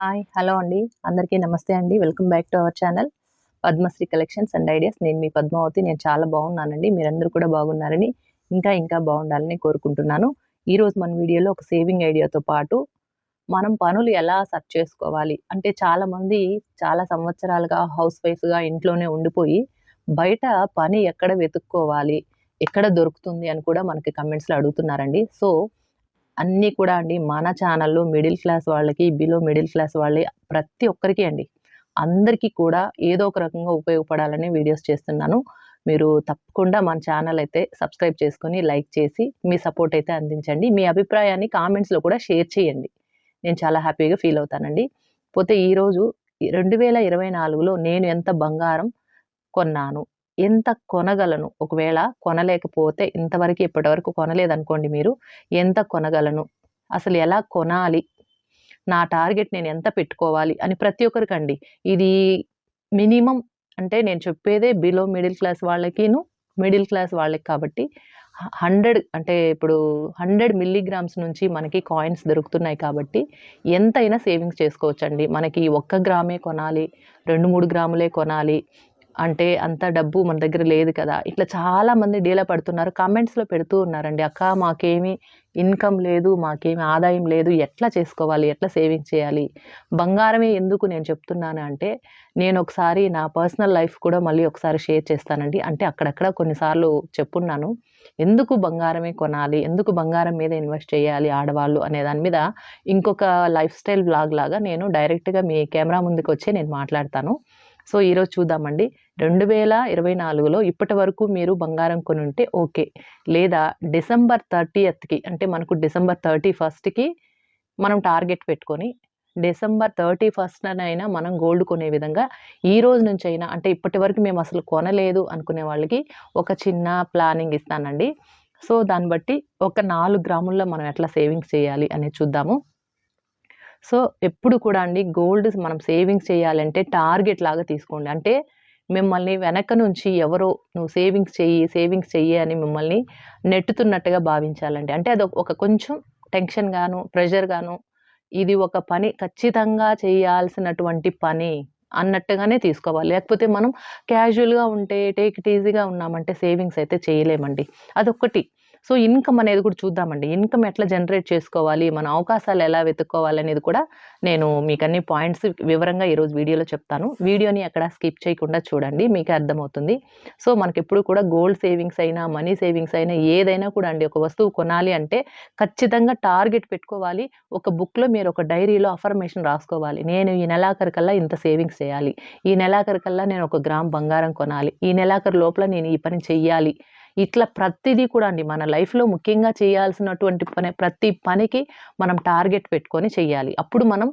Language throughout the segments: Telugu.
హాయ్ హలో అండి. అందరికీ నమస్తే అండి. Welcome back to our channel. Padmasri collections and ideas. నేను మీ పద్మావతి. నేను చాలా బాగున్నానండి. మీరందరూ కూడా బాగున్నారని ఇంకా ఇంకా బాగుండాలని కోరుకుంటున్నాను. ఈరోజు మన వీడియోలో ఒక సేవింగ్ ఐడియాతో పాటు మనం పనులు ఎలా సర్చ్ చేసుకోవాలి? అంటే చాలామంది చాలా సంవత్సరాలుగా హౌస్ వైఫ్గా ఇంట్లోనే ఉండిపోయి బయట పని ఎక్కడ వెతుక్కోవాలి? ఎక్కడ దొరుకుతుంది అని కూడా మనకి కమెంట్స్లో అడుగుతున్నారండి. సో అన్నీ కూడా అండి. మన ఛానల్లో మిడిల్ క్లాస్ వాళ్ళకి బిలో మిడిల్ క్లాస్ వాళ్ళే ప్రతి ఒక్కరికి అండి. అందరికీ కూడా ఏదో ఒక రకంగా ఉపయోగపడాలని వీడియోస్ చేస్తున్నాను. మీరు తప్పకుండా మన ఛానల్ అయితే సబ్స్క్రైబ్ చేసుకొని లైక్ చేసి మీ సపోర్ట్ అయితే అందించండి. మీ అభిప్రాయాన్ని కామెంట్స్లో కూడా షేర్ చేయండి. నేను చాలా హ్యాపీగా ఫీల్ అవుతానండి. పోతే ఈరోజు రెండు వేల ఇరవై నాలుగులో నేను ఎంత బంగారం కొన్నాను? ఎంత కొనగలను? ఒకవేళ కొనలేకపోతే ఇంతవరకు ఇప్పటివరకు కొనలేదనుకోండి మీరు ఎంత కొనగలను? అసలు ఎలా కొనాలి? నా టార్గెట్ నేను ఎంత పెట్టుకోవాలి? అని ప్రతి ఒక్కరికండి. ఇది మినిమం అంటే నేను చెప్పేదే బిలో మిడిల్ క్లాస్ వాళ్ళకిను మిడిల్ క్లాస్ వాళ్ళకి కాబట్టి హండ్రెడ్ అంటే ఇప్పుడు హండ్రెడ్ మిల్లీగ్రామ్స్ నుంచి మనకి కాయిన్స్ దొరుకుతున్నాయి కాబట్టి ఎంతైనా సేవింగ్స్ చేసుకోవచ్చండి. మనకి ఒక్క గ్రామే కొనాలి రెండు మూడు గ్రాములే కొనాలి అంటే అంత డబ్బు మన దగ్గర లేదు కదా. ఇట్లా చాలామంది డీలా పడుతున్నారు. కామెంట్స్లో పెడుతూ ఉన్నారండి. అక్క మాకేమి ఇన్కమ్ లేదు మాకేమి ఆదాయం లేదు. ఎట్లా చేసుకోవాలి? ఎట్లా సేవింగ్ చేయాలి? బంగారమే ఎందుకు నేను చెప్తున్నాను అంటే నేను ఒకసారి నా పర్సనల్ లైఫ్ కూడా మళ్ళీ ఒకసారి షేర్ చేస్తానండి. అంటే అక్కడక్కడ కొన్నిసార్లు చెప్పున్నాను. ఎందుకు బంగారమే కొనాలి? ఎందుకు బంగారం మీద ఇన్వెస్ట్ చేయాలి ఆడవాళ్ళు? అనే దాని మీద ఇంకొక లైఫ్ స్టైల్ బ్లాగ్ లాగా నేను డైరెక్ట్గా మీ కెమెరా ముందుకు వచ్చి నేను మాట్లాడతాను. సో ఈరోజు చూద్దామండి. రెండు వేల ఇరవై నాలుగులో ఇప్పటి వరకు మీరు బంగారం కొని ఉంటే ఓకే. లేదా డిసెంబర్ థర్టీయత్కి అంటే మనకు డిసెంబర్ థర్టీ ఫస్ట్కి మనం టార్గెట్ పెట్టుకొని డిసెంబర్ థర్టీ ఫస్ట్నైనా మనం గోల్డ్ కొనే విధంగా ఈ రోజు నుంచి అయినా అంటే ఇప్పటి వరకు మేము అసలు కొనలేదు అనుకునే వాళ్ళకి ఒక చిన్న ప్లానింగ్ ఇస్తానండి. సో దాన్ని బట్టి ఒక నాలుగు గ్రాముల్లో మనం ఎట్లా సేవింగ్స్ చేయాలి అనేది చూద్దాము. సో ఎప్పుడు కూడా అండి గోల్డ్ మనం సేవింగ్స్ చేయాలంటే టార్గెట్ లాగా తీసుకోండి. అంటే మిమ్మల్ని వెనక నుంచి ఎవరో నువ్వు సేవింగ్స్ చెయ్యి సేవింగ్స్ చెయ్యి అని మిమ్మల్ని నెట్టుతున్నట్టుగా భావించాలండి. అంటే అది ఒక కొంచెం టెన్షన్ గాను ప్రెషర్ గాను ఇది ఒక పని ఖచ్చితంగా చేయాల్సినటువంటి పని అన్నట్టుగానే తీసుకోవాలి. లేకపోతే మనం క్యాజువల్గా ఉంటే టేక్ ఇట్ ఈజీగా ఉన్నామంటే సేవింగ్స్ అయితే చేయలేమండి. అదొక్కటి. సో ఇన్కమ్ అనేది కూడా చూద్దామండి. ఇన్కమ్ ఎట్లా జనరేట్ చేసుకోవాలి? మన అవకాశాలు ఎలా వెతుక్కోవాలి అనేది కూడా నేను మీకు అన్ని పాయింట్స్ వివరంగా ఈరోజు వీడియోలో చెప్తాను. వీడియోని ఎక్కడ స్కిప్ చేయకుండా చూడండి మీకు అర్థమవుతుంది. సో మనకి ఎప్పుడు కూడా గోల్డ్ సేవింగ్స్ అయినా మనీ సేవింగ్స్ అయినా ఏదైనా కూడా అండి ఒక వస్తువు కొనాలి అంటే ఖచ్చితంగా టార్గెట్ పెట్టుకోవాలి. ఒక బుక్లో మీరు ఒక డైరీలో అఫర్మేషన్ రాసుకోవాలి. నేను ఈ నెలాఖరికల్లా ఇంత సేవింగ్స్ చేయాలి. ఈ నెలాఖరికల్లా నేను ఒక గ్రామ్ బంగారం కొనాలి. ఈ నెలాఖరు లోపల నేను ఈ పని చెయ్యాలి. ఇట్లా ప్రతిదీ కూడా అండి. మన లైఫ్లో ముఖ్యంగా చేయాల్సినటువంటి పని ప్రతి పనికి మనం టార్గెట్ పెట్టుకొని చేయాలి. అప్పుడు మనం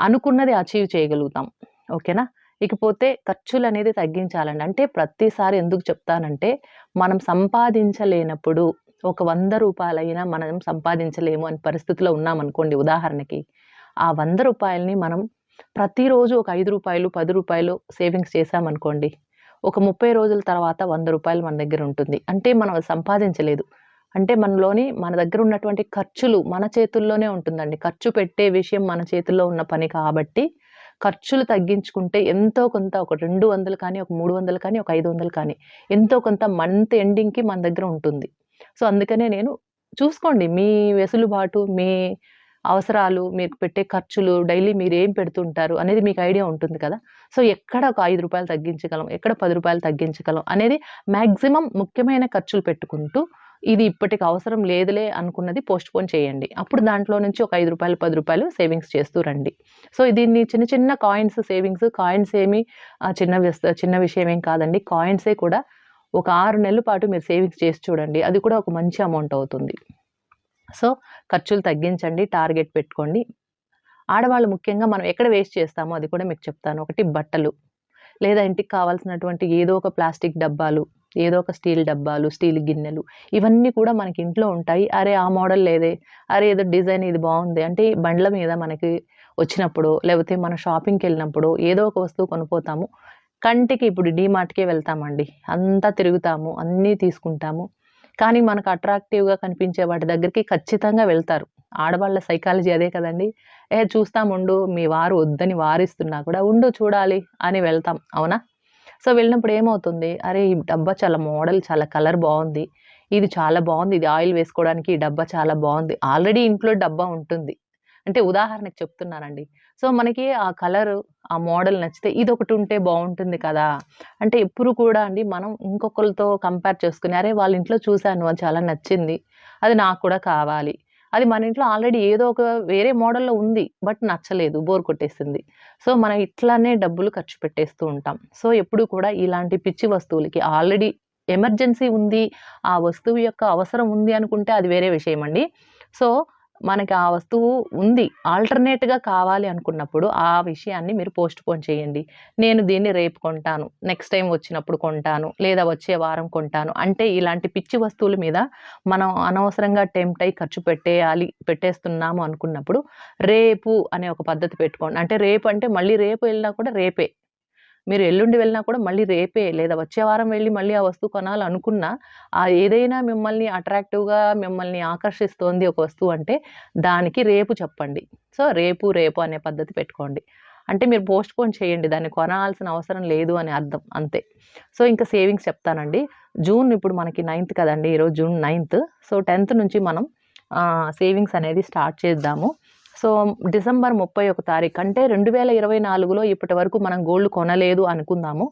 అనుకున్నది అచీవ్ చేయగలుగుతాం. ఓకేనా? ఇకపోతే ఖర్చులు అనేది తగ్గించాలండి. అంటే ప్రతిసారి ఎందుకు చెప్తానంటే మనం సంపాదించలేనప్పుడు ఒక వంద రూపాయలైనా మనం సంపాదించలేము అని పరిస్థితిలో ఉన్నామనుకోండి ఉదాహరణకి. ఆ వంద రూపాయలని మనం ప్రతిరోజు ఒక ఐదు రూపాయలు పది రూపాయలు సేవింగ్స్ చేసామనుకోండి ఒక ముప్పై రోజుల తర్వాత వంద రూపాయలు మన దగ్గర ఉంటుంది. అంటే మనం సంపాదించలేదు. అంటే మనలోని మన దగ్గర ఉన్నటువంటి ఖర్చులు మన చేతుల్లోనే ఉంటుందండి. ఖర్చు పెట్టే విషయం మన చేతుల్లో ఉన్న పని కాబట్టి ఖర్చులు తగ్గించుకుంటే ఎంతో కొంత ఒక రెండు వందలు కానీ ఒక మూడు వందలు కానీ ఒక ఐదు వందలు కానీ ఎంతో కొంత మంత్ ఎండింగ్కి మన దగ్గర ఉంటుంది. సో అందుకనే నేను చూసుకోండి మీ వెసులుబాటు మీ అవసరాలు మీకు పెట్టే ఖర్చులు డైలీ మీరు ఏం పెడుతుంటారు అనేది మీకు ఐడియా ఉంటుంది కదా. సో ఎక్కడ ఒక ఐదు రూపాయలు తగ్గించగలం ఎక్కడ పది రూపాయలు తగ్గించగలం అనేది మ్యాక్సిమం ముఖ్యమైన ఖర్చులు పెట్టుకుంటూ ఇది ఇప్పటికి అవసరం లేదులే అనుకున్నది పోస్ట్ పోన్ చేయండి. అప్పుడు దాంట్లో నుంచి ఒక ఐదు రూపాయలు పది రూపాయలు సేవింగ్స్ చేస్తూ రండి. సో దీన్ని చిన్న చిన్న కాయిన్స్ సేవింగ్స్ కాయిన్స్ ఏమి చిన్న చిన్న విషయం ఏం కాదండి. కాయిన్సే కూడా ఒక ఆరు నెలల పాటు మీరు సేవింగ్స్ చేసి చూడండి. అది కూడా ఒక మంచి అమౌంట్ అవుతుంది. సో ఖర్చులు తగ్గించండి టార్గెట్ పెట్టుకోండి. ఆడవాళ్ళు ముఖ్యంగా మనం ఎక్కడ వేస్ట్ చేస్తామో అది కూడా మీకు చెప్తాను. ఒకటి బట్టలు. లేదా ఇంటికి కావాల్సినటువంటి ఏదో ఒక ప్లాస్టిక్ డబ్బాలు ఏదో ఒక స్టీల్ డబ్బాలు స్టీల్ గిన్నెలు ఇవన్నీ కూడా మనకి ఇంట్లో ఉంటాయి. అరే ఆ మోడల్ లేదే. అరే ఏదో డిజైన్ ఇది బాగుంది. అంటే బండ్ల మీద మనకి వచ్చినప్పుడు లేకపోతే మన షాపింగ్కి వెళ్ళినప్పుడు ఏదో ఒక వస్తువు కొనిపోతాము కంటికి ఇప్పుడు డీమార్ట్కే వెళ్తామండి. అంతా తిరుగుతాము. అన్నీ తీసుకుంటాము. కానీ మనకు అట్రాక్టివ్‌గా కనిపించే వాటి దగ్గరికి ఖచ్చితంగా వెళ్తారు. ఆడవాళ్ళ సైకాలజీ అదే కదండీ! ఏ చూస్తాం ఉండు, మీ వారు వద్దని వారిస్తున్నా కూడా ఉండు చూడాలి అని వెళ్తాం. అవునా? సో, వెళ్ళినప్పుడు ఏమవుతుంది? అరే! ఈ డబ్బా చాలా మోడల్ చాలా కలర్ బాగుంది ఇది చాలా బాగుంది ఇది ఆయిల్ వేసుకోవడానికి ఈ డబ్బా చాలా బాగుంది ఆల్రెడీ ఇంట్లో డబ్బా ఉంటుంది. అంటే ఉదాహరణకు చెప్తున్నానండి. సో, మనకి ఆ కలర్ ఆ మోడల్ నచ్చితే ఇది ఒకటి ఉంటే బాగుంటుంది కదా! అంటే ఎప్పుడు కూడా అండి మనం ఇంకొకరితో కంపేర్ చేసుకుని అరే! వాళ్ళ ఇంట్లో చూసాను అది చాలా నచ్చింది. అది నాకు కూడా కావాలి. అది మన ఇంట్లో ఆల్రెడీ ఏదో ఒక వేరే మోడల్‌లో ఉంది. బట్ నచ్చలేదు. బోర్ కొట్టేసింది. సో, మనం ఇట్లానే డబ్బులు ఖర్చు పెట్టేస్తూ ఉంటాం. సో, ఎప్పుడు కూడా ఇలాంటి పిచ్చి వస్తువులకి ఆల్రెడీ ఎమర్జెన్సీ ఉంది. ఆ వస్తువు యొక్క అవసరం ఉంది అనుకుంటే అది వేరే విషయం అండి సో, మనకి ఆ వస్తువు ఉంది. ఆల్టర్‌నేట్‌గా కావాలి అనుకున్నప్పుడు ఆ విషయాన్ని మీరు పోస్ట్‌పోన్ చేయండి. నేను దీన్ని రేపు కొంటాను. నెక్స్ట్ టైం వచ్చినప్పుడు కొంటాను. లేదా వచ్చే వారం కొంటాను. అంటే ఇలాంటి పిచ్చి వస్తువుల మీద మనం అనవసరంగా టెంప్ట్ అయ్యి ఖర్చు పెట్టేయాలి, పెట్టేస్తున్నాము అనుకున్నప్పుడు రేపు అనే ఒక పద్ధతి పెట్టుకోండి. అంటే రేపు అంటే మళ్ళీ రేపు వెళ్ళినా కూడా రేపే. మీరు ఎల్లుండి వెళ్ళినా కూడా మళ్ళీ రేపే లేదా వచ్చే వారం వెళ్ళి మళ్ళీ ఆ వస్తువు కొనాలనుకున్నా, ఆ ఏదైనా మిమ్మల్ని అట్రాక్టివ్‌గా మిమ్మల్ని ఆకర్షిస్తోంది ఒక వస్తువు అంటే దానికి రేపు చెప్పండి. సో, రేపు, రేపు అనే పద్ధతి పెట్టుకోండి. అంటే మీరు పోస్ట్‌పోన్ చేయండి. దాన్ని కొనాల్సిన అవసరం లేదు అని అర్థం అంతే. సో, ఇంకా సేవింగ్స్ చెప్తానండి. జూన్ ఇప్పుడు మనకి నైన్త్ కదండి ఈరోజు జూన్ నైన్త్. సో, 10థ్ నుంచి మనం సేవింగ్స్ అనేది స్టార్ట్ చేద్దాము. సో, డిసెంబర్ 31 తారీఖు అంటే 2024లో ఇప్పటి వరకు మనం గోల్డ్ కొనలేదు అనుకుందాము.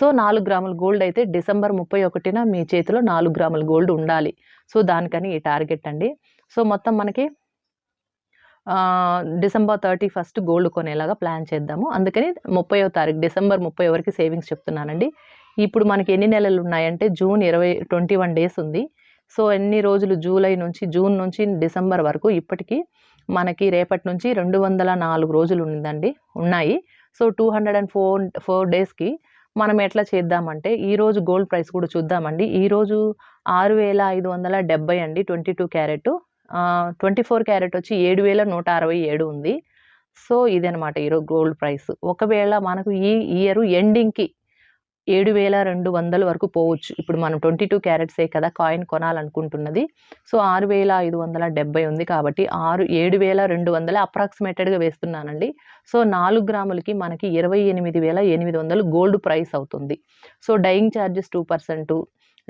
సో, నాలుగు గ్రాముల గోల్డ్ అయితే డిసెంబర్ 31న మీ చేతిలో నాలుగు గ్రాముల గోల్డ్ ఉండాలి. సో, దానికని ఈ టార్గెట్ అండి. సో, మొత్తం మనకి డిసెంబర్ థర్టీ ఫస్ట్ గోల్డ్ కొనేలాగా ప్లాన్ చేద్దాము. అందుకని 30వ తారీఖు డిసెంబర్ 30 వరకు సేవింగ్స్ చెప్తున్నానండి. ఇప్పుడు మనకి ఎన్ని నెలలు ఉన్నాయంటే జూన్ 20 21 డేస్ ఉంది. సో, ఎన్ని రోజులు జూలై నుంచి జూన్ నుంచి డిసెంబర్ వరకు ఇప్పటికీ మనకి రేపటి నుంచి 204 రోజులు ఉందండి. ఉన్నాయి. సో, 204 4 డేస్‌కి మనం ఎట్లా చేద్దామంటే ఈరోజు గోల్డ్ ప్రైస్ కూడా చూద్దామండి. ఈరోజు 6570 అండి 22 క్యారెట్. ట్వంటీ ఫోర్ క్యారెట్ వచ్చి 7167 ఉంది. సో, ఇదనమాట ఈరోజు గోల్డ్ ప్రైస్. ఒకవేళ మనకు ఈ ఇయర్ ఎండింగ్‌కి ఏడు వేల రెండు వందల వరకు పోవచ్చు. ఇప్పుడు మనం ట్వంటీ టూ క్యారెట్సే కదా కాయిన్ కొనాలనుకుంటున్నది. సో ఆరు వేల ఐదు వందల డెబ్బై ఉంది కాబట్టి ఆరు ఏడు వేల రెండు వందల అప్రాక్సిమేటెడ్గా వేస్తున్నానండి. సో నాలుగు గ్రాములకి మనకి ఇరవై ఎనిమిది వేల ఎనిమిది వందలు గోల్డ్ ప్రైస్ అవుతుంది. So dyeing charges two percent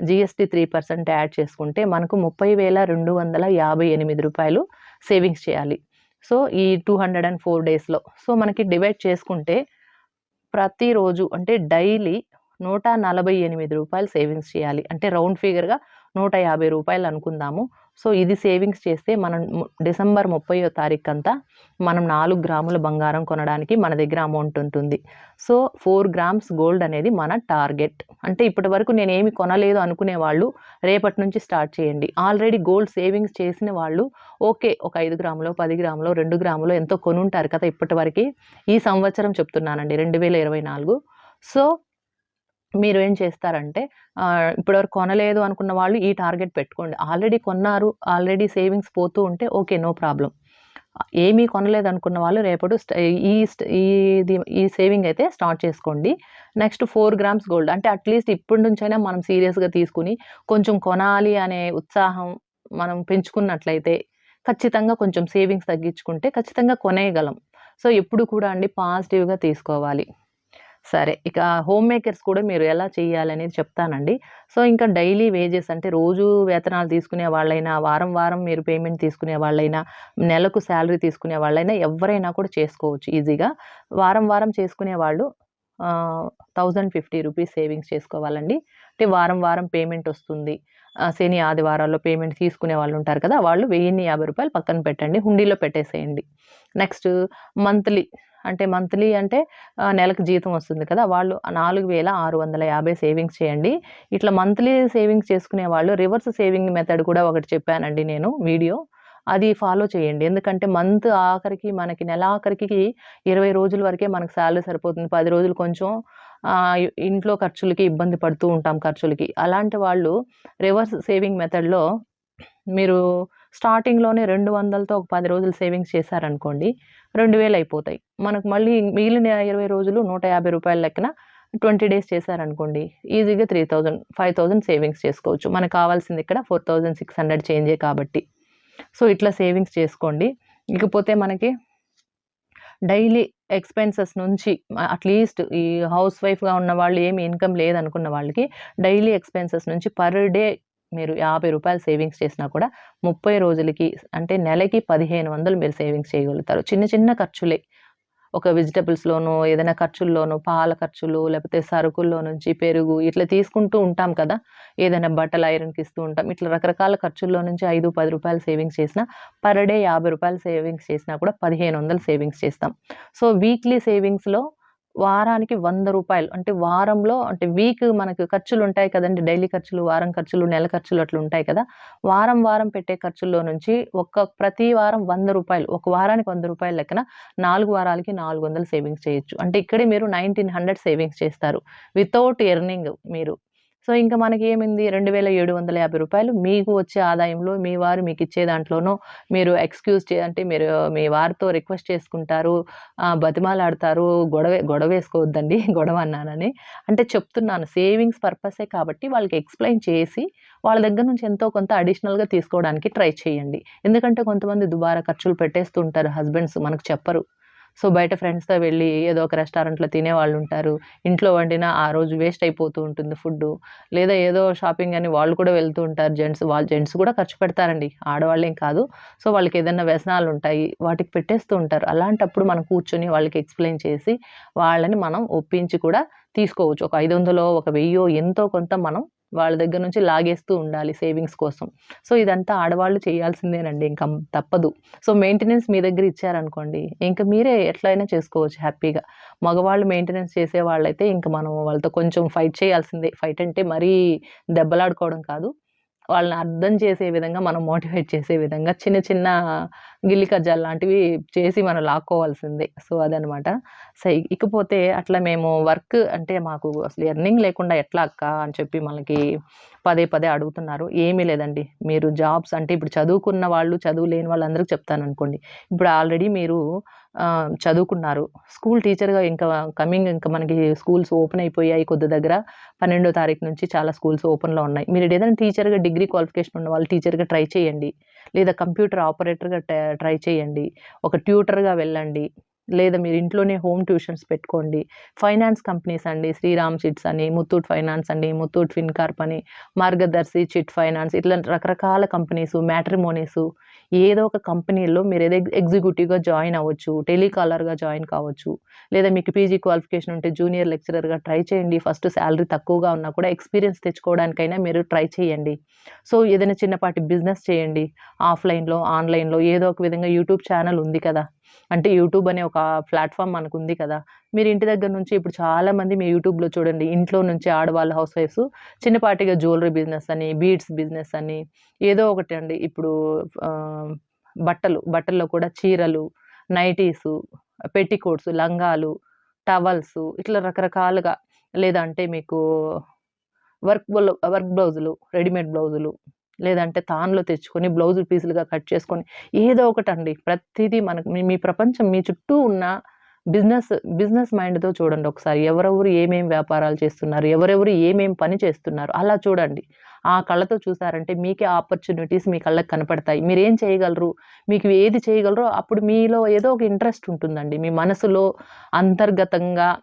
GST three percent add చేసుకుంటే మనకు ముప్పై వేల రెండు వందల యాభై ఎనిమిది రూపాయలు సేవింగ్స్ చేయాలి. సో ఈ టూ హండ్రెడ్ అండ్ ఫోర్ డేస్లో. సో మనకి డివైడ్ చేసుకుంటే ప్రతిరోజు అంటే డైలీ 148 రూపాయలు సేవింగ్స్ చేయాలి. అంటే రౌండ్ ఫిగర్‌గా 150 రూపాయలు అనుకుందాము. సో, ఇది సేవింగ్స్ చేస్తే మనం డిసెంబర్ ముప్పయో తారీఖు అంతా మనం నాలుగు గ్రాముల బంగారం కొనడానికి మన దగ్గర అమౌంట్ ఉంటుంది. సో, ఫోర్ గ్రామ్స్ గోల్డ్ అనేది మన టార్గెట్. అంటే ఇప్పటి వరకు నేనేమి కొనలేదు అనుకునే వాళ్ళు రేపటి నుంచి స్టార్ట్ చేయండి. ఆల్రెడీ గోల్డ్ సేవింగ్స్ చేసిన వాళ్ళు ఓకే. ఒక ఐదు గ్రాములో, పది గ్రాములో, రెండు గ్రాములో ఎంతో కొనుంటారు కదా! ఇప్పటివరకు ఈ సంవత్సరం చెప్తున్నానండి 2024. సో, మీరు ఏం చేస్తారంటే ఇప్పటివరకు కొనలేదు అనుకున్న వాళ్ళు ఈ టార్గెట్ పెట్టుకోండి. ఆల్రెడీ కొన్నారు. ఆల్రెడీ సేవింగ్స్ పోతూ ఉంటే ఓకే. నో ప్రాబ్లం ఏమీ కొనలేదు అనుకున్న వాళ్ళు రేపటి ఈ ఇది ఈ సేవింగ్ అయితే స్టార్ట్ చేసుకోండి. నెక్స్ట్ ఫోర్ గ్రామ్స్ గోల్డ్ అంటే అట్‌లీస్ట్ ఇప్పటి నుంచైనా మనం సీరియస్‌గా తీసుకొని కొంచెం కొనాలి అనే ఉత్సాహం మనం పెంచుకున్నట్లయితే ఖచ్చితంగా కొంచెం సేవింగ్స్ తగ్గించుకుంటే ఖచ్చితంగా కొనేయగలం. సో, ఎప్పుడు కూడా అండి పాజిటివ్‌గా తీసుకోవాలి. సరే. ఇక హోమ్ మేకర్స్ కూడా మీరు ఎలా చేయాలనేది చెప్తానండి. సో, ఇంకా డైలీ వేజెస్ అంటే రోజు వేతనాలు తీసుకునే వాళ్ళైనా, వారం వారం మీరు పేమెంట్ తీసుకునే వాళ్ళైనా, నెలకు శాలరీ తీసుకునే వాళ్ళైనా ఎవరైనా కూడా చేసుకోవచ్చు ఈజీగా. వారం వారం చేసుకునే వాళ్ళు థౌజండ్ ఫిఫ్టీ రూపీస్ సేవింగ్స్ చేసుకోవాలండి. అంటే వారం వారం పేమెంట్ వస్తుంది. శని, ఆదివారాల్లో పేమెంట్ తీసుకునే వాళ్ళు ఉంటారు కదా! వాళ్ళు వెయ్యిన్ని యాభై రూపాయలు పక్కన పెట్టండి. హుండీలో పెట్టేసేయండి. నెక్స్ట్ మంత్లీ అంటే మంత్లీ అంటే నెలకు జీతం వస్తుంది కదా! వాళ్ళు 4650 సేవింగ్స్ చేయండి. ఇట్లా మంత్లీ సేవింగ్స్ చేసుకునే వాళ్ళు రివర్స్ సేవింగ్ మెథడ్ కూడా ఒకటి చెప్పానండి నేను వీడియో. అది ఫాలో చేయండి. ఎందుకంటే మంత్ ఆఖరికి మనకి నెలాఖరికి 20 రోజుల వరకే మనకు సాలరీ సరిపోతుంది. పది రోజులు కొంచెం ఇంట్లో ఖర్చులకి ఇబ్బంది పడుతూ ఉంటాం ఖర్చులకి. అలాంటి వాళ్ళు రివర్స్ సేవింగ్ మెథడ్‌లో మీరు స్టార్టింగ్‌లోనే 200తో ఒక పది రోజులు సేవింగ్స్ చేశారనుకోండి 2000 అయిపోతాయి. మనకు మళ్ళీ మిగిలిన 20 రోజులు నూట యాభై రూపాయల లెక్కన ట్వంటీ డేస్ చేశారనుకోండి ఈజీగా three thousand five thousand savings చేసుకోవచ్చు. మనకు కావాల్సింది ఇక్కడ ఫోర్ థౌజండ్ సిక్స్ హండ్రెడ్ చేంజే కాబట్టి. సో ఇట్లా సేవింగ్స్ చేసుకోండి. ఇకపోతే మనకి డైలీ ఎక్స్పెన్సెస్ నుంచి అట్లీస్ట్ ఈ హౌస్ వైఫ్గా ఉన్న వాళ్ళు ఏమి ఇన్కమ్ లేదనుకున్న వాళ్ళకి డైలీ ఎక్స్పెన్సెస్ నుంచి పర్ డే మీరు యాభై రూపాయలు సేవింగ్స్ చేసినా కూడా ముప్పై రోజులకి అంటే నెలకి పదిహేను వందలు మీరు సేవింగ్స్ చేయగలుగుతారు. చిన్న చిన్న ఖర్చులే. ఒక వెజిటబుల్స్లోనూ ఏదైనా ఖర్చుల్లోనూ పాల ఖర్చులు లేకపోతే సరుకుల్లో నుంచి పెరుగు ఇట్లా తీసుకుంటూ ఉంటాం కదా! ఏదైనా బట్టలు ఐరన్కి ఇస్తూ ఉంటాం. ఇట్లా రకరకాల ఖర్చుల్లో నుంచి ఐదు పది రూపాయలు సేవింగ్స్ చేసినా పర్ డే యాభై రూపాయలు సేవింగ్స్ చేసినా కూడా పదిహేను వందలు సేవింగ్స్ చేస్తాం. సో వీక్లీ సేవింగ్స్లో వారానికి వంద రూపాయలు. అంటే వారంలో అంటే వీక్ మనకు ఖర్చులు ఉంటాయి కదండి. డైలీ ఖర్చులు వారం ఖర్చులు నెల ఖర్చులు అట్లా ఉంటాయి కదా. వారం వారం పెట్టే ఖర్చుల్లో నుంచి ఒక్క ప్రతి వారం వంద రూపాయలు ఒక వారానికి వంద రూపాయలు లెక్కన నాలుగు వారాలకి నాలుగు వందలు సేవింగ్స్ చేయొచ్చు. అంటే ఇక్కడే మీరు నైన్టీన్ హండ్రెడ్ సేవింగ్స్ చేస్తారు. వితౌట్ ఎర్నింగ్ మీరు. సో ఇంకా మనకి ఏమైంది రెండు వేల ఏడు వందల యాభై రూపాయలు మీకు వచ్చే ఆదాయంలో మీ వారు మీకు ఇచ్చే దాంట్లోనో మీరు ఎక్స్క్యూజ్ చే అంటే మీరు మీ వారితో రిక్వెస్ట్ చేసుకుంటారు బతిమాలాడతారు గొడవ గొడవ వేసుకోవద్దండి గొడవ అన్నానని. అంటే చెప్తున్నాను సేవింగ్స్ పర్పసే కాబట్టి వాళ్ళకి ఎక్స్ప్లెయిన్ చేసి వాళ్ళ దగ్గర నుంచి ఎంతో కొంత అడిషనల్గా తీసుకోవడానికి ట్రై చేయండి. ఎందుకంటే కొంతమంది దుబారా ఖర్చులు పెట్టేస్తుంటారు హస్బెండ్స్ మనకు చెప్పరు. సో బయట ఫ్రెండ్స్తో వెళ్ళి ఏదో ఒక రెస్టారెంట్లో తినే వాళ్ళు ఉంటారు. ఇంట్లో వండిన ఆ రోజు వేస్ట్ అయిపోతూ ఉంటుంది ఫుడ్ లేదా ఏదో షాపింగ్ అని వాళ్ళు కూడా వెళ్తూ ఉంటారు. జెంట్స్ వాళ్ళు జెంట్స్ కూడా ఖర్చు పెడతారండి. ఆడవాళ్ళేం కాదు. సో వాళ్ళకి ఏదైనా వ్యసనాలు ఉంటాయి వాటికి పెట్టేస్తూ ఉంటారు. అలాంటప్పుడు మనం కూర్చొని వాళ్ళకి ఎక్స్ప్లెయిన్ చేసి వాళ్ళని మనం ఒప్పించి కూడా తీసుకోవచ్చు. ఒక ఐదు వందలో ఒక వెయ్యో ఎంతో కొంత మనం వాళ్ళ దగ్గర నుంచి లాగేస్తూ ఉండాలి సేవింగ్స్ కోసం. సో ఇదంతా ఆడవాళ్ళు చేయాల్సిందేనండి. ఇంకా తప్పదు. సో మెయింటెనెన్స్ మీ దగ్గర ఇచ్చారనుకోండి ఇంకా మీరే ఎట్లయినా చేసుకోవచ్చు హ్యాపీగా. మగవాళ్ళు మెయింటెనెన్స్ చేసే వాళ్ళైతే ఇంకా మనం వాళ్ళతో కొంచెం ఫైట్ చేయాల్సిందే. ఫైట్ అంటే మరీ దెబ్బలాడుకోవడం కాదు. వాళ్ళని అర్థం చేసే విధంగా మనం మోటివేట్ చేసే విధంగా చిన్న చిన్న గిల్లి కజ్జాలు లాంటివి చేసి మనం లాక్కోవాల్సిందే. సో అదనమాట సో ఇకపోతే అట్లా మేము వర్క్ అంటే మాకు అసలు ఎర్నింగ్ లేకుండా ఎట్లా అక్క అని చెప్పి మనకి పదే పదే అడుగుతున్నారు. ఏమీ లేదండి. మీరు జాబ్స్ అంటే ఇప్పుడు చదువుకున్న వాళ్ళు చదువు లేని వాళ్ళందరికీ చెప్తాను అనుకోండి ఇప్పుడు ఆల్రెడీ మీరు చదువుకున్నారు. స్కూల్ టీచర్గా ఇంకా కమింగ్ ఇంకా మనకి స్కూల్స్ ఓపెన్ అయిపోయాయి కొద్ది దగ్గర. పన్నెండో తారీఖు నుంచి చాలా స్కూల్స్ ఓపెన్లో ఉన్నాయి. మీరు ఏదైనా టీచర్గా డిగ్రీ క్వాలిఫికేషన్ ఉన్న వాళ్ళు టీచర్గా ట్రై చేయండి. లేదా కంప్యూటర్ ఆపరేటర్గా ట్రై చేయండి. ఒక ట్యూటర్గా వెళ్ళండి. లేదా మీరు ఇంట్లోనే హోమ్ ట్యూషన్స్ పెట్టుకోండి. ఫైనాన్స్ కంపెనీస్ అండి శ్రీరామ్ చిట్స్ అని ముత్తూట్ ఫైనాన్స్ అండి ముత్తూట్ ఫిన్కార్ప్ అని మార్గదర్శి చిట్ ఫైనాన్స్ ఇట్లా రకరకాల కంపెనీస్ మ్యాట్రిమోనీస్ ఏదో ఒక కంపెనీలో మీరు ఏదో ఎగ్జిక్యూటివ్గా జాయిన్ అవ్వచ్చు టెలికాలర్గా జాయిన్ కావచ్చు లేదా మీకు పీజీ క్వాలిఫికేషన్ ఉంటే జూనియర్ లెక్చరర్గా ట్రై చేయండి. ఫస్ట్ శాలరీ తక్కువగా ఉన్నా కూడా ఎక్స్పీరియన్స్ తెచ్చుకోవడానికైనా మీరు ట్రై చేయండి. సో ఏదైనా చిన్నపాటి బిజినెస్ చేయండి. ఆఫ్లైన్లో ఆన్లైన్లో ఏదో ఒక విధంగా యూట్యూబ్ ఛానల్ ఉంది కదా. అంటే యూట్యూబ్ అనే ఒక ప్లాట్ఫామ్ మనకు ఉంది కదా. మీరు ఇంటి దగ్గర నుంచి ఇప్పుడు చాలామంది మీ యూట్యూబ్లో చూడండి ఇంట్లో నుంచి ఆడవాళ్ళ హౌస్ వైఫ్స్ చిన్నపాటిగా జ్యువెలరీ బిజినెస్ అని బీడ్స్ బిజినెస్ అని ఏదో ఒకటి అండి. ఇప్పుడు బట్టలు బట్టల్లో కూడా చీరలు నైటీసు పెట్టికోట్స్ లంగాలు టవల్స్ ఇట్లా రకరకాలుగా లేదంటే మీకు వర్క్ వర్క్ బ్లౌజులు రెడీమేడ్ బ్లౌజులు లేదంటే తాన్లో తెచ్చుకొని బ్లౌజ్ పీసులుగా కట్ చేసుకొని ఏదో ఒకటి అండి ప్రతిదీ మనకు మీ- మీ ప్రపంచం మీ చుట్టూ ఉన్న బిజినెస్ బిజినెస్ మైండ్తో చూడండి ఒకసారి. ఎవరెవరు ఏమేమి వ్యాపారాలు చేస్తున్నారు ఎవరెవరు ఏమేమి పని చేస్తున్నారు అలా చూడండి. ఆ కళ్ళతో చూసారంటే మీకే ఆపర్చునిటీస్ మీ కళ్ళకి కనపడతాయి. మీరు ఏం చేయగలరు? మీకు ఏది చేయగలరో అప్పుడు మీలో ఏదో ఒక ఇంట్రెస్ట్ ఉంటుందండి. మీ మనసులో అంతర్గతంగా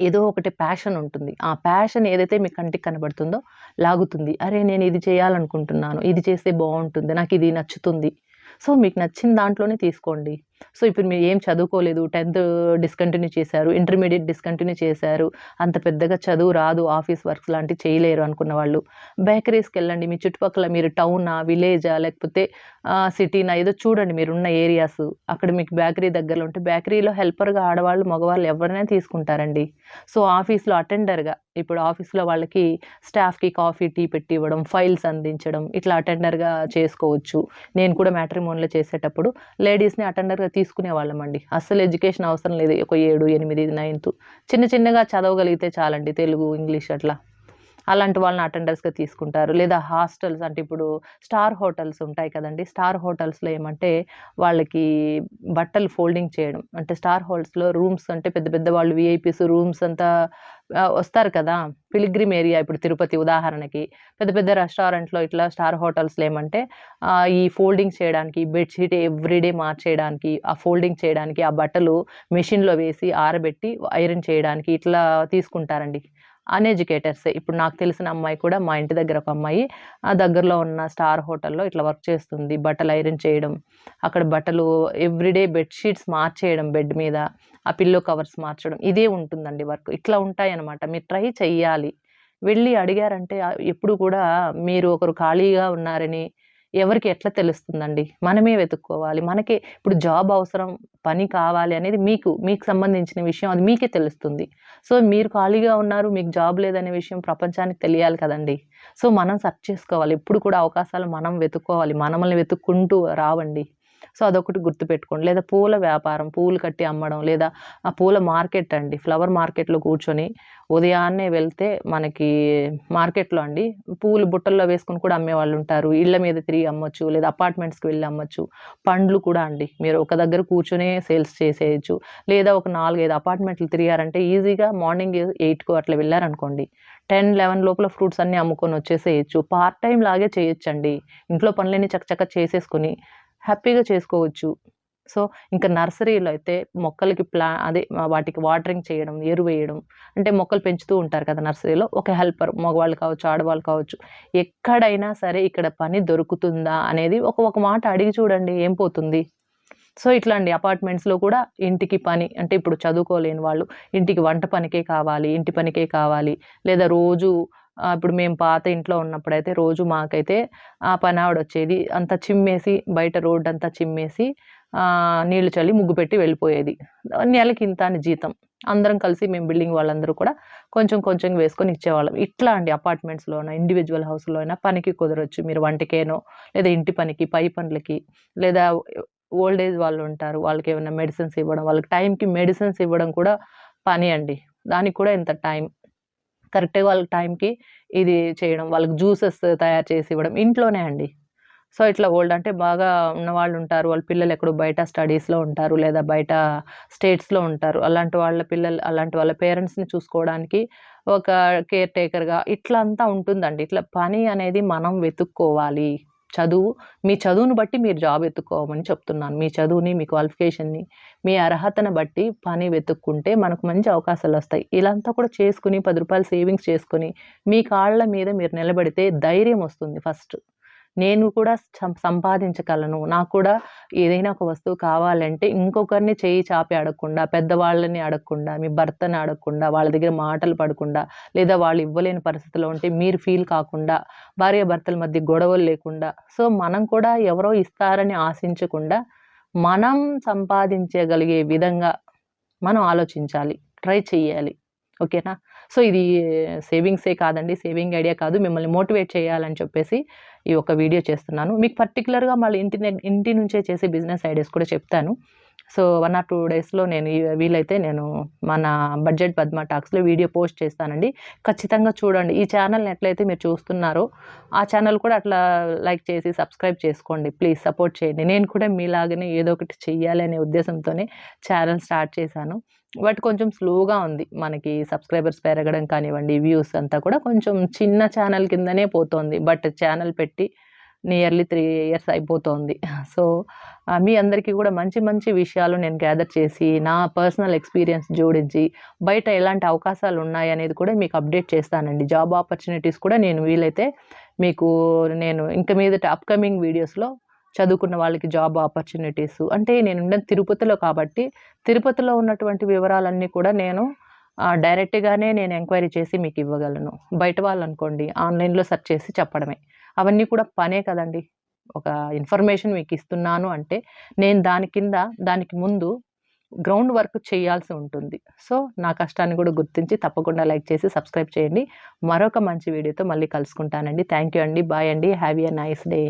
ఏదో ఒకటి ప్యాషన్ ఉంటుంది. ఆ ప్యాషన్ ఏదైతే మీ కంటికి కనబడుతుందో లాగుతుంది. అరే నేను ఇది చేయాలనుకుంటున్నాను. ఇది చేస్తే బాగుంటుంది. నాకు ఇది నచ్చుతుంది. సో మీకు నచ్చిన దాంట్లోనే తీసుకోండి. సో ఇప్పుడు మీరు ఏం చదువుకోలేదు. టెన్త్ డిస్కంటిన్యూ చేశారు. ఇంటర్మీడియట్ డిస్కంటిన్యూ చేశారు. అంత పెద్దగా చదువు రాదు. ఆఫీస్ వర్క్స్ లాంటివి చేయలేరు అనుకున్న వాళ్ళు. బేకరీస్కి వెళ్ళండి మీ చుట్టుపక్కల మీరు టౌనా విలేజా లేకపోతే సిటీనా ఏదో చూడండి మీరున్న ఏరియాస్. అక్కడ మీకు బేకరీ దగ్గరలో ఉంటే బేకరీలో హెల్పర్గా ఆడవాళ్ళు మగవాళ్ళు ఎవరైనా తీసుకుంటారండి. సో ఆఫీస్లో అటెండర్గా ఇప్పుడు ఆఫీస్లో వాళ్ళకి స్టాఫ్కి కాఫీ టీ పెట్టి ఇవ్వడం ఫైల్స్ అందించడం ఇట్లా అటెండర్గా చేసుకోవచ్చు. నేను కూడా మ్యాట్రిమోన్లో చేసేటప్పుడు లేడీస్ని అటెండర్గా తీసుకునే వాళ్ళమండి అస్సలు ఎడ్యుకేషన్ అవసరం లేదు. ఒక ఏడు ఎనిమిది నైన్త్ చిన్న చిన్నగా చదవగలిగితే చాలండి తెలుగు ఇంగ్లీష్ అట్లా. అలాంటి వాళ్ళని అటెండర్స్‌గా తీసుకుంటారు. లేదా హాస్టల్స్ అంటే ఇప్పుడు స్టార్ హోటల్స్ ఉంటాయి కదండి స్టార్ హోటల్స్‌లో ఏమంటే వాళ్ళకి బట్టలు ఫోల్డింగ్ చేయడం. అంటే స్టార్ హోటల్స్‌లో రూమ్స్ అంటే పెద్ద పెద్ద వాళ్ళు విఐపీస్ రూమ్స్ అంతా వస్తారు కదా! పిలిగ్రిమ్ ఏరియా ఇప్పుడు తిరుపతి ఉదాహరణకి. పెద్ద పెద్ద రెస్టారెంట్‌లో ఇట్లా స్టార్ హోటల్స్‌లో ఏమంటే ఈ ఫోల్డింగ్ చేయడానికి బెడ్‌షీట్ ఎవ్రీడే మార్చేయడానికి, ఆ ఫోల్డింగ్ చేయడానికి, ఆ బట్టలు మెషిన్‌లో వేసి ఆరబెట్టి ఐరన్ చేయడానికి ఇట్లా తీసుకుంటారండి. అన్ఎడ్యుకేటర్స్ ఇప్పుడు నాకు తెలిసిన అమ్మాయి కూడా మా ఇంటి దగ్గర ఒక అమ్మాయి ఆ దగ్గరలో ఉన్న స్టార్ హోటల్‌లో ఇట్లా వర్క్ చేస్తుంది. బట్టలు ఐరన్ చేయడం, అక్కడ బట్టలు ఎవ్రీడే బెడ్‌షీట్స్ మార్చేయడం బెడ్ మీద, ఆ పిల్లో కవర్స్ మార్చడం ఇదే ఉంటుందండి వర్క్. ఇట్లా ఉంటాయన్నమాట. మీరు ట్రై చెయ్యాలి. వెళ్ళి అడిగారంటే ఎప్పుడు కూడా మీరు ఒకరు ఖాళీగా ఉన్నారని ఎవరికి ఎట్లా తెలుస్తుందండి? మనమే వెతుక్కోవాలి. మనకే ఇప్పుడు జాబ్ అవసరం, పని కావాలి అనేది మీకు, మీకు సంబంధించిన విషయం అది మీకే తెలుస్తుంది. సో, మీరు ఖాళీగా ఉన్నారు, మీకు జాబ్ లేదనే విషయం ప్రపంచానికి తెలియాలి కదండీ! సో, మనం సెర్చ్ చేసుకోవాలి. ఎప్పుడు కూడా అవకాశాలు మనం వెతుక్కోవాలి. మనమల్ని వెతుక్కుంటూ రావండి. సో, అదొకటి గుర్తుపెట్టుకోండి. లేదా పూల వ్యాపారం, పూలు కట్టి అమ్మడం లేదా ఆ పూల మార్కెట్ అండి. ఫ్లవర్ మార్కెట్‌లో కూర్చొని ఉదయాన్నే వెళ్తే మనకి మార్కెట్‌లో అండి పూలు బుట్టల్లో వేసుకొని కూడా అమ్మేవాళ్ళుంటారు. ఇళ్ళ మీద తిరిగి అమ్మొచ్చు. లేదా అపార్ట్మెంట్స్‌కి వెళ్ళి అమ్మొచ్చు. పండ్లు కూడా అండి. మీరు ఒక దగ్గర కూర్చునే సేల్స్ చేసేయొచ్చు. లేదా ఒక 4, 5 అపార్ట్మెంట్లు తిరిగారంటే ఈజీగా మార్నింగ్ ఎయిట్కు అట్లా వెళ్ళారనుకోండి టెన్ లెవెన్ లోపల ఫ్రూట్స్ అన్నీ అమ్ముకొని వచ్చేసేయొచ్చు. పార్ట్ టైం లాగే చేయొచ్చండి. ఇంట్లో పనులన్నీ చక్కచక్క చేసేసుకొని హ్యాపీగా చేసుకోవచ్చు. సో, ఇంకా నర్సరీలో అయితే మొక్కలకి ప్లా అదే వాటికి వాటరింగ్ చేయడం, ఎరువేయడం అంటే మొక్కలు పెంచుతూ ఉంటారు కదా! నర్సరీలో ఒక హెల్పర్ మగవాళ్ళు కావచ్చు, ఆడవాళ్ళు కావచ్చు. ఎక్కడైనా సరే ఇక్కడ పని దొరుకుతుందా అనేది ఒక ఒక మాట అడిగి చూడండి ఏం పోతుంది? సో, ఇట్లా అండి అపార్ట్మెంట్స్‌లో కూడా ఇంటికి పని అంటే ఇప్పుడు చదువుకోలేని వాళ్ళు ఇంటికి వంట పనికే కావాలి, ఇంటి పనికే కావాలి. లేదా రోజు ఇప్పుడు మేము పాత ఇంట్లో ఉన్నప్పుడైతే రోజు మాకైతే ఆ పని ఆడొచ్చేది అంతా చిమ్మేసి బయట రోడ్డంతా చిమ్మేసి నీళ్ళు చల్లి ముగ్గు పెట్టి వెళ్ళిపోయేది. నెలకి ఇంత అని జీతం. అందరం కలిసి మేము బిల్డింగ్ వాళ్ళందరూ కూడా కొంచెం కొంచెం వేసుకొని ఇచ్చేవాళ్ళం. ఇట్లా అండి అపార్ట్మెంట్స్‌లోన, ఇండివిజువల్ హౌస్‌లో అయినా పనికి కుదరొచ్చు. మీరు వంటకేనో, లేదా ఇంటి పనికి, పై పనులకి లేదా ఓల్డ్ ఏజ్ వాళ్ళుంటారు. వాళ్ళకేమన్నా మెడిసిన్స్ ఇవ్వడం, వాళ్ళకి టైంకి మెడిసిన్స్ ఇవ్వడం కూడా పని అండి. దానికి కూడా ఇంత టైం. కరెక్ట్‌గా వాళ్ళకి టైంకి ఇది చేయడం, వాళ్ళకి జ్యూసెస్ తయారు చేసి ఇవ్వడం ఇంట్లోనే అండి. సో, ఇట్లా ఓల్డ్ అంటే బాగా ఉన్నవాళ్ళుంటారు. వాళ్ళ పిల్లలు ఎక్కడో బయట స్టడీస్‌లో ఉంటారు. లేదా బయట స్టేట్స్‌లో ఉంటారు. అలాంటి వాళ్ళ పిల్లలు అలాంటి వాళ్ళ పేరెంట్స్‌ని చూసుకోవడానికి ఒక కేర్ టేకర్‌గా ఇట్లా అంతా ఉంటుందండి. ఇట్లా పని అనేది మనం వెతుక్కోవాలి. చదువు మీ చదువును బట్టి మీరు జాబ్ వెతుక్కోమని చెప్తున్నాను. మీ చదువుని, మీ క్వాలిఫికేషన్‌ని, మీ అర్హతను బట్టి పని వెతుక్కుంటే మనకు మంచి అవకాశాలొస్తాయి. ఇలా అంతా కూడా చేసుకుని పది రూపాయలు సేవింగ్స్ చేసుకుని మీ కాళ్ళ మీద మీరు నిలబడితే ధైర్యం వస్తుంది ఫస్ట్. నేను కూడా సం సంపాదించగలను. నాకు కూడా ఏదైనా ఒక వస్తువు కావాలంటే ఇంకొకరిని చేయి చాపి అడగకుండా, పెద్దవాళ్ళని అడగకుండా, మీ భర్తని అడగకుండా, వాళ్ళ దగ్గర మాటలు పడకుండా, లేదా వాళ్ళు ఇవ్వలేని పరిస్థితిలో ఉంటే మీరు ఫీల్ కాకుండా, భార్యాభర్తల మధ్య గొడవలు లేకుండా, సో, మనం కూడా ఎవరో ఇస్తారని ఆశించకుండా, మనం సంపాదించగలిగే విధంగా మనం ఆలోచించాలి. ట్రై చేయాలి ఓకేనా? సో, ఇది సేవింగ్సే కాదండి. సేవింగ్ ఐడియా కాదు. మిమ్మల్ని మోటివేట్ చేయాలని చెప్పేసి ఈ యొక్క వీడియో చేస్తున్నాను. మీకు పర్టిక్యులర్‌గా మళ్ళీ ఇంటి ఇంటి నుంచే చేసే బిజినెస్ ఐడియాస్ కూడా చెప్తాను. సో, వన్ ఆర్ టూ డేస్‌లో నేను వీలైతే నేను మన బడ్జెట్ పద్మ టాక్స్‌లో వీడియో పోస్ట్ చేస్తానండి. ఖచ్చితంగా చూడండి. ఈ ఛానల్ని ఎట్లయితే మీరు చూస్తున్నారో, ఆ ఛానల్ కూడా అట్లా లైక్ చేసి సబ్స్క్రైబ్ చేసుకోండి. ప్లీజ్ సపోర్ట్ చేయండి. నేను కూడా మీలాగనే ఏదో ఒకటి చెయ్యాలి అనే ఉద్దేశంతోనే ఛానల్ స్టార్ట్ చేశాను. బట్ కొంచెం స్లోగా ఉంది. మనకి సబ్స్క్రైబర్స్ పెరగడం కానివ్వండి, వ్యూస్ అంతా కూడా కొంచెం చిన్న ఛానల్ కిందనే పోతోంది. బట్ ఛానల్ పెట్టి నియర్లీ త్రీ ఇయర్స్ అయిపోతోంది. సో, మీ అందరికీ కూడా మంచి మంచి విషయాలు నేను గ్యాదర్ చేసి, నా పర్సనల్ ఎక్స్‌పీరియన్స్ జోడించి, బయట ఎలాంటి అవకాశాలు ఉన్నాయి అనేది కూడా మీకు అప్డేట్ చేస్తానండి. జాబ్ ఆపర్చునిటీస్ కూడా నేను వీలైతే మీకు నేను ఇంక మీదట అప్‌కమింగ్ వీడియోస్‌లో చదువుకున్న వాళ్ళకి జాబ్ ఆపర్చునిటీస్ అంటే నేనుండేది తిరుపతిలో కాబట్టి, తిరుపతిలో ఉన్నటువంటి వివరాలన్నీ కూడా నేను డైరెక్ట్‌గానే నేను ఎంక్వైరీ చేసి మీకు ఇవ్వగలను. బయట వాళ్ళు అనుకోండి ఆన్‌లైన్‌లో సెర్చ్ చేసి చెప్పడమే. అవన్నీ కూడా పనే కదండీ! ఒక ఇన్ఫర్మేషన్ మీకు ఇస్తున్నాను అంటే, నేను దాని కింద దానికి ముందు గ్రౌండ్ వర్క్ చేయాల్సి ఉంటుంది. సో, నా కష్టాన్ని కూడా గుర్తించి తప్పకుండా లైక్ చేసి సబ్స్క్రైబ్ చేయండి. మరొక మంచి వీడియోతో మళ్ళీ కలుసుకుంటానండి. థ్యాంక్ యూ అండి. బాయ్ అండి. Have a nice day.